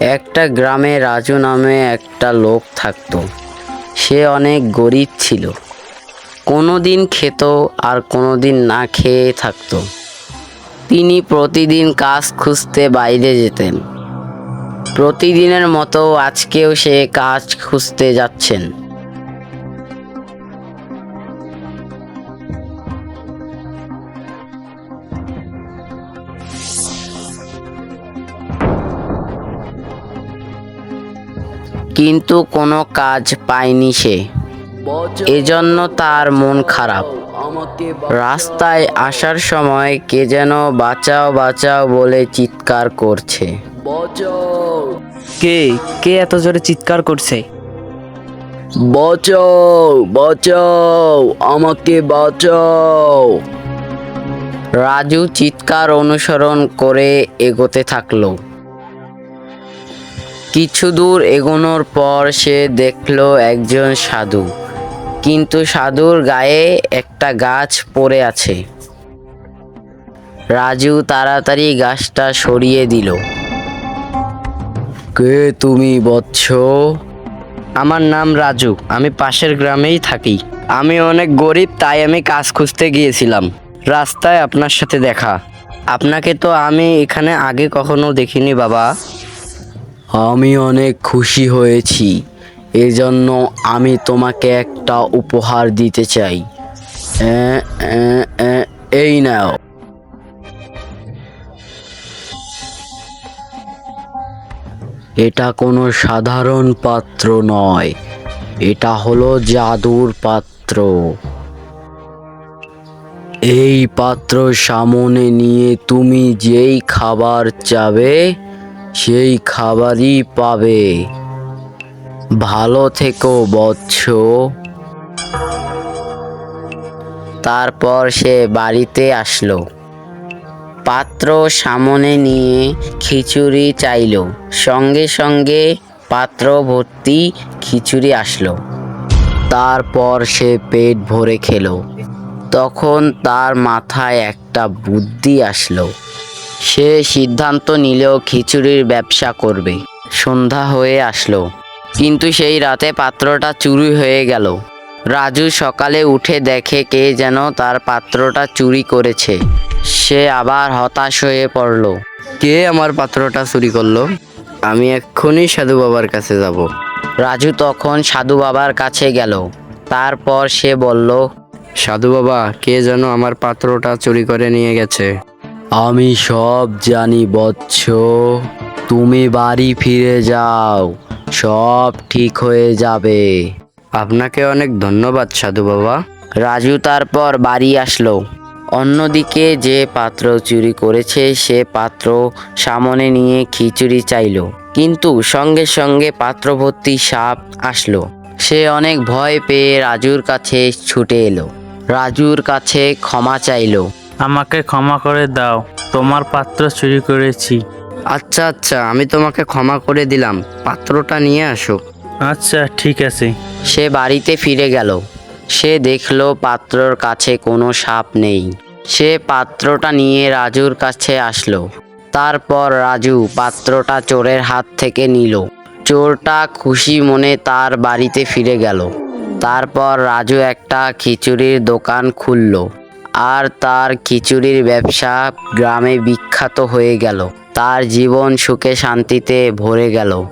একটা গ্রামে রাজু নামে একটা লোক থাকত। সে অনেক গরিব ছিল। কোনো দিন খেত আর কোনো দিন না খেয়ে থাকতো। তিনি প্রতিদিন কাজ খুঁজতে বাইরে যেতেন। প্রতিদিনের মতো আজকেও সে কাজ খুঁজতে যাচ্ছেন। কিন্তু কোনো কাজ পায়নি সে। এজন্য তার মন খারাপ। রাস্তায় আসার সময় কে যেন বাঁচাও বাঁচাও বলে চিৎকার করছে। কে? কে এত জোরে চিৎকার করছে? বাঁচাও বাঁচাও আমাকে বাঁচাও। রাজু চিৎকার অনুসরণ করে এগোতে থাকল। কিছু দূর এগোনোর পর সে দেখল একজন সাধু। কিন্তু সাধুর গায়ে একটা গাছ পড়ে আছে। রাজু তাড়াতাড়ি গাছটা সরিয়ে দিল। কে তুমি বৎস? আমার নাম রাজু। আমি পাশের গ্রামেই থাকি। আমি অনেক গরিব, তাই আমি কাজ খুঁজতে গিয়েছিলাম। রাস্তায় আপনার সাথে দেখা। আপনাকে তো আমি এখানে আগে কখনো দেখিনি বাবা। আমি অনেক খুশি হয়েছি। এজন্য আমি তোমাকে একটা উপহার দিতে চাই। এই নাও। এটা কোনো সাধারণ পাত্র নয়। এটা হলো জাদুর পাত্র। এই পাত্র সামনে নিয়ে তুমি যেই খাবার চাবে সেই খাবারই পাবে। ভালো থেকো, বৎস। তারপর সে বাড়িতে আসলো। পাত্র সামনে নিয়ে খিচুড়ি চাইলো। সঙ্গে সঙ্গে পাত্র ভর্তি খিচুড়ি আসলো। তারপর সে পেট ভরে খেলো। তখন তার মাথায় একটা বুদ্ধি আসলো। সে সিদ্ধান্ত নিলেও খিচুড়ির ব্যবসা করবে। সন্ধ্যা হয়ে আসলো। কিন্তু সেই রাতে পাত্রটা চুরি হয়ে গেল। রাজু সকালে উঠে দেখে কে যেন তার পাত্রটা চুরি করেছে। সে আবার হতাশ হয়ে পড়ল। কে আমার পাত্রটা চুরি করল? আমি এক্ষুনি সাধু বাবার কাছে যাব। রাজু তখন সাধু বাবার কাছে গেল। তারপর সে বলল সাধু বাবা কে যেন আমার পাত্রটা চুরি করে নিয়ে গেছে। আমি সব জানি বৎস। তুমি বাড়ি ফিরে যাও, সব ঠিক হয়ে যাবে। আপনাকে অনেক ধন্যবাদ, সাধু বাবা। রাজু তারপর বাড়ি আসলো। অন্যদিকে যে পাত্র চুরি করেছে, সে পাত্র সামনে নিয়ে খিচুড়ি চাইলো। কিন্তু সঙ্গে সঙ্গে পাত্র ভর্তি সাপ আসলো। সে অনেক ভয় পেয়ে রাজুর কাছে ছুটে এলো। রাজুর কাছে ক্ষমা চাইলো। আমাকে ক্ষমা করে দাও তোমার পাত্র চুরি করেছি। আচ্ছা আচ্ছা আমি তোমাকে ক্ষমা করে দিলাম পাত্রটা নিয়ে আসো। আচ্ছা ঠিক আছে। সে বাড়িতে ফিরে গেল। সে দেখল পাত্রর কাছে কোনো সাপ নেই। সে পাত্রটা নিয়ে রাজুর কাছে আসলো। তারপর রাজু পাত্রটা চোরের হাত থেকে নিল। চোরটা খুশি মনে তার বাড়িতে ফিরে গেল। তারপর রাজু একটা খিচুড়ির দোকান খুলল। আর তার খিচুড়ির ব্যবসা গ্রামে বিখ্যাত হয়ে গেল। তার জীবন সুখে শান্তিতে ভরে গেল।